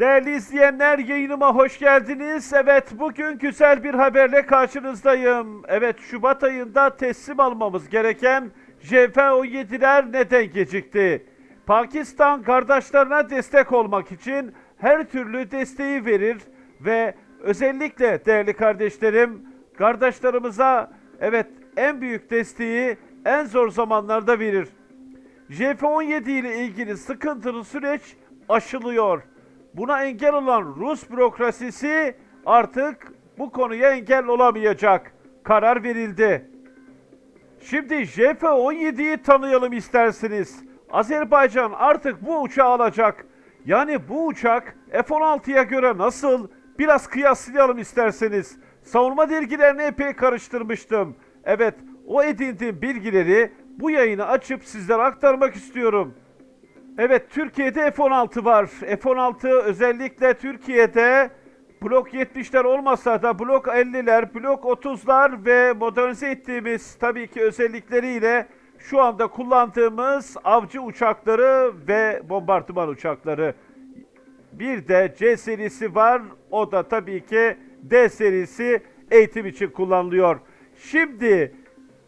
Değerli izleyenler yayınıma hoş geldiniz. Evet bugün güzel bir haberle karşınızdayım. Evet Şubat ayında teslim almamız gereken JF-17'ler neden gecikti? Pakistan kardeşlerine destek olmak için her türlü desteği verir ve özellikle değerli kardeşlerim kardeşlerimize evet en büyük desteği en zor zamanlarda verir. JF-17 ile ilgili sıkıntılı süreç aşılıyor. Buna engel olan Rus bürokrasisi artık bu konuya engel olamayacak. Karar verildi. Şimdi JF-17'yi tanıyalım isterseniz. Azerbaycan artık bu uçağı alacak. Yani bu uçak F-16'ya göre nasıl? Biraz kıyaslayalım isterseniz. Savunma dergilerini epey karıştırmıştım. Evet, o edindiğim bilgileri bu yayını açıp sizlere aktarmak istiyorum. Evet Türkiye'de F-16 var. F-16 özellikle Türkiye'de Blok 70'ler olmasa da Blok 50'ler, Blok 30'lar ve modernize ettiğimiz tabii ki özellikleriyle şu anda kullandığımız avcı uçakları ve bombardıman uçakları. Bir de C serisi var. O da tabii ki D serisi eğitim için kullanılıyor. Şimdi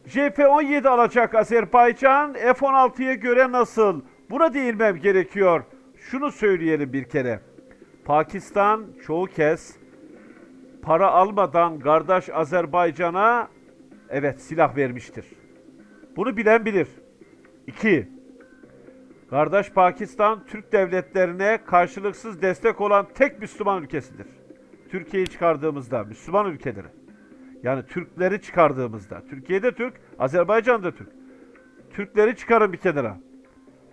JF-17 alacak Azerbaycan. F-16'ya göre nasıl? Buna değinmem gerekiyor. Şunu söyleyelim bir kere. Pakistan çoğu kez para almadan kardeş Azerbaycan'a evet silah vermiştir. Bunu bilen bilir. 2. Kardeş Pakistan Türk devletlerine karşılıksız destek olan tek Müslüman ülkesidir. Türkiye'yi çıkardığımızda Müslüman ülkeleri. Yani Türkleri çıkardığımızda. Türkiye'de Türk, Azerbaycan'da Türk. Türkleri çıkarın bir kenara.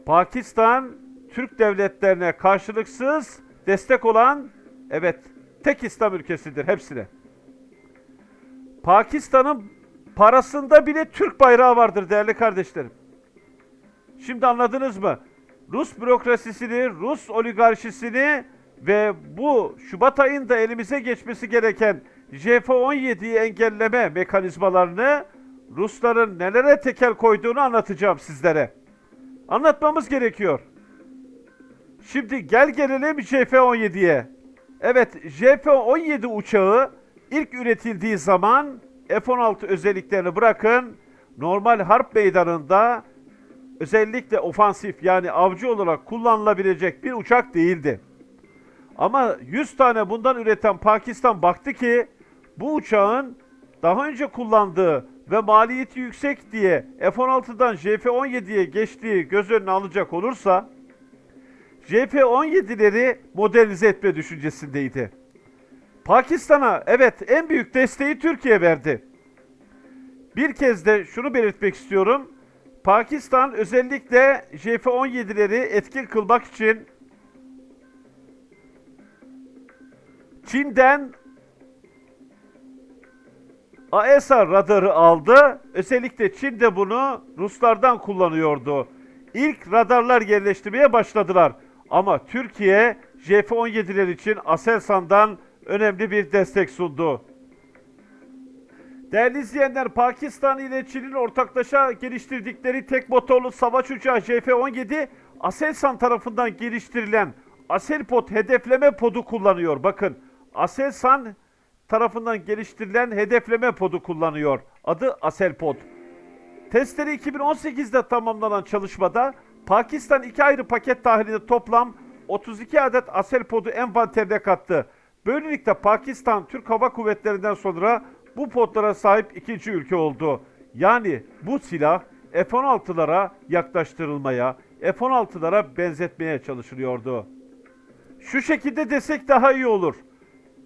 Pakistan Türk devletlerine karşılıksız destek olan evet tek İslam ülkesidir hepsine. Pakistan'ın parasında bile Türk bayrağı vardır değerli kardeşlerim. Şimdi anladınız mı? Rus bürokrasisini, Rus oligarşisini ve bu Şubat ayında elimize geçmesi gereken JF-17'yi engelleme mekanizmalarını Rusların nelere tekel koyduğunu anlatacağım sizlere. Anlatmamız gerekiyor. Şimdi gel gelelim JF-17'ye. Evet JF-17 uçağı ilk üretildiği zaman F-16 özelliklerini bırakın normal harp meydanında özellikle ofansif yani avcı olarak kullanılabilecek bir uçak değildi. Ama 100 tane bundan üreten Pakistan baktı ki bu uçağın daha önce kullandığı ve maliyeti yüksek diye F-16'dan JF-17'ye geçtiği göz önüne alacak olursa JF-17'leri modernize etme düşüncesindeydi. Pakistan'a evet en büyük desteği Türkiye verdi. Bir kez de şunu belirtmek istiyorum. Pakistan özellikle JF-17'leri etkin kılmak için Çin'den AESA radarı aldı. Özellikle Çin de bunu Ruslardan kullanıyordu. İlk radarlar yerleştirmeye başladılar. Ama Türkiye JF-17'ler için Aselsan'dan önemli bir destek sundu. Değerli izleyenler, Pakistan ile Çin'in ortaklaşa geliştirdikleri tek motorlu savaş uçağı JF-17, Aselsan tarafından geliştirilen Aselpod hedefleme podu kullanıyor. Bakın, Aselsan tarafından geliştirilen hedefleme podu kullanıyor. Adı Aselpod. Testleri 2018'de tamamlanan çalışmada Pakistan iki ayrı paket dahilinde toplam 32 adet Aselpod'u envanterine kattı. Böylelikle Pakistan Türk Hava Kuvvetleri'nden sonra bu podlara sahip ikinci ülke oldu. Yani bu silah F-16'lara yaklaştırılmaya, F-16'lara benzetmeye çalışılıyordu. Şu şekilde desek daha iyi olur.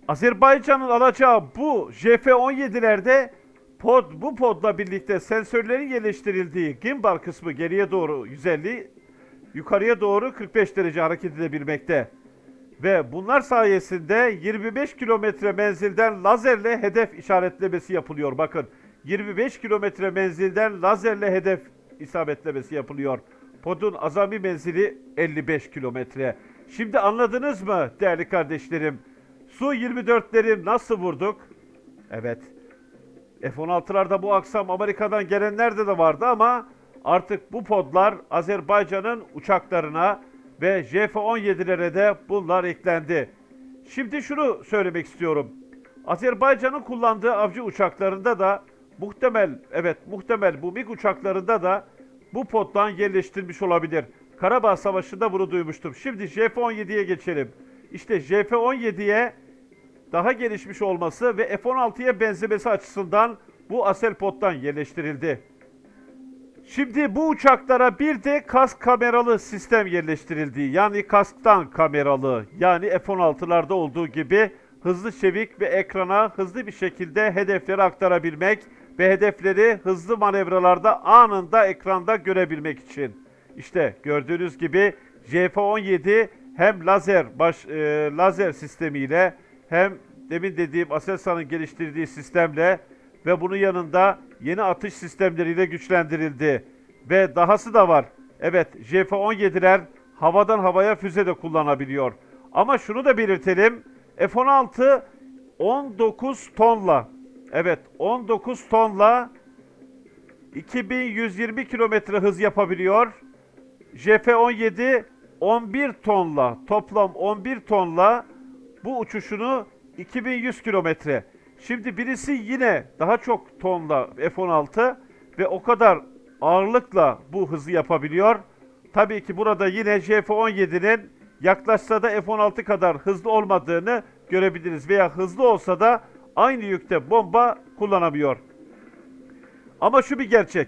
Azerbaycan'ın alacağı bu JF-17'lerde pod, bu podla birlikte sensörlerin yerleştirildiği gimbal kısmı geriye doğru 150, yukarıya doğru 45 derece hareket edebilmekte. Ve bunlar sayesinde 25 kilometre menzilden lazerle hedef işaretlemesi yapılıyor. Bakın 25 kilometre menzilden lazerle hedef isabetlemesi yapılıyor. Podun azami menzili 55 kilometre. Şimdi anladınız mı değerli kardeşlerim? Su-24'leri nasıl vurduk? Evet. F-16'larda bu akşam Amerika'dan gelenler de vardı ama artık bu podlar Azerbaycan'ın uçaklarına ve JF-17'lere de bunlar eklendi. Şimdi şunu söylemek istiyorum. Azerbaycan'ın kullandığı avcı uçaklarında da muhtemel, evet muhtemel bu MiG uçaklarında da bu pottan yerleştirilmiş olabilir. Karabağ Savaşı'nda bunu duymuştum. Şimdi JF-17'ye geçelim. İşte JF-17'ye daha gelişmiş olması ve F-16'ya benzemesi açısından bu Aselpot'tan yerleştirildi. Şimdi bu uçaklara bir de kask kameralı sistem yerleştirildi. Yani kasktan kameralı. Yani F-16'larda olduğu gibi hızlı çevik ve ekrana hızlı bir şekilde hedefleri aktarabilmek ve hedefleri hızlı manevralarda anında ekranda görebilmek için. İşte gördüğünüz gibi JF-17 hem lazer baş e, lazer sistemiyle hem demin dediğim Aselsan'ın geliştirdiği sistemle ve bunun yanında yeni atış sistemleriyle güçlendirildi. Ve dahası da var. Evet JF-17'ler havadan havaya füze de kullanabiliyor. Ama şunu da belirtelim. F-16 19 tonla evet 19 tonla 2120 kilometre hız yapabiliyor. JF-17 11 tonla toplam 11 tonla bu uçuşunu 2100 kilometre. Şimdi birisi yine daha çok tonla F-16 ve o kadar ağırlıkla bu hızı yapabiliyor. Tabii ki burada yine JF-17'nin yaklaşsa da F-16 kadar hızlı olmadığını görebiliriz. Veya hızlı olsa da aynı yükte bomba kullanamıyor. Ama şu bir gerçek.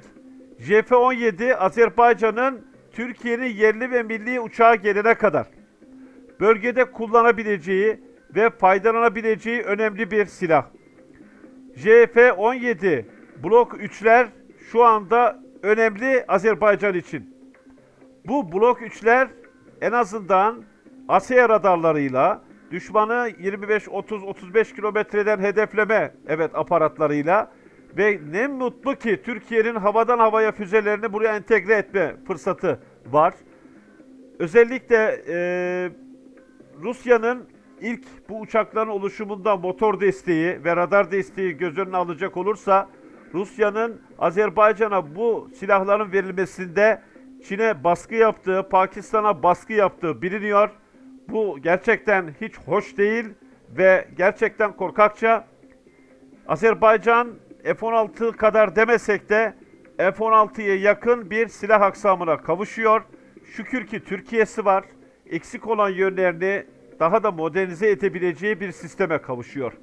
JF-17 Azerbaycan'ın Türkiye'nin yerli ve milli uçağı gelene kadar bölgede kullanabileceği ve faydalanabileceği önemli bir silah. JF-17 Blok 3'ler şu anda önemli Azerbaycan için. Bu Blok 3'ler en azından ASEA radarlarıyla düşmanı 25 30 35 kilometreden hedefleme evet aparatlarıyla ve ne mutlu ki Türkiye'nin havadan havaya füzelerini buraya entegre etme fırsatı var. Özellikle eee Rusya'nın ilk bu uçakların oluşumunda motor desteği ve radar desteği göz önüne alacak olursa Rusya'nın Azerbaycan'a bu silahların verilmesinde Çin'e baskı yaptığı, Pakistan'a baskı yaptığı biliniyor. Bu gerçekten hiç hoş değil ve gerçekten korkakça. Azerbaycan F-16 kadar demesek de F-16'ya yakın bir silah aksamına kavuşuyor. Şükür ki Türkiye'si var. Eksik olan yönlerini daha da modernize edebileceği bir sisteme kavuşuyor.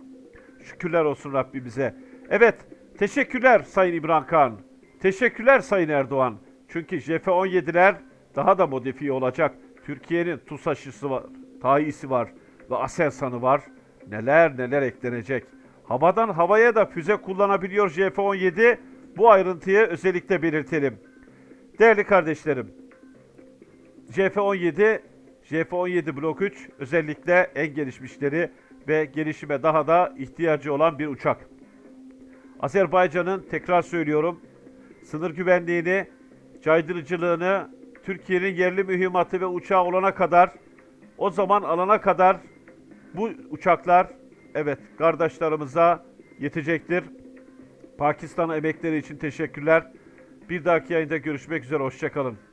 Şükürler olsun Rabbimize. Evet, teşekkürler Sayın İmran Khan. Teşekkürler Sayın Erdoğan. Çünkü JF-17'ler daha da modifiye olacak. Türkiye'nin TUSAŞ'ısı var, TAİ'si var ve ASELSAN'ı var. Neler neler eklenecek. Havadan havaya da füze kullanabiliyor JF-17. Bu ayrıntıyı özellikle belirtelim. Değerli kardeşlerim, JF-17, JF-17 Blok 3 özellikle en gelişmişleri ve gelişime daha da ihtiyacı olan bir uçak. Azerbaycan'ın tekrar söylüyorum sınır güvenliğini, caydırıcılığını Türkiye'nin yerli mühimmatı ve uçağı olana kadar o zaman alana kadar bu uçaklar evet kardeşlerimize yetecektir. Pakistan emekleri için teşekkürler. Bir dahaki yayında görüşmek üzere. Hoşçakalın.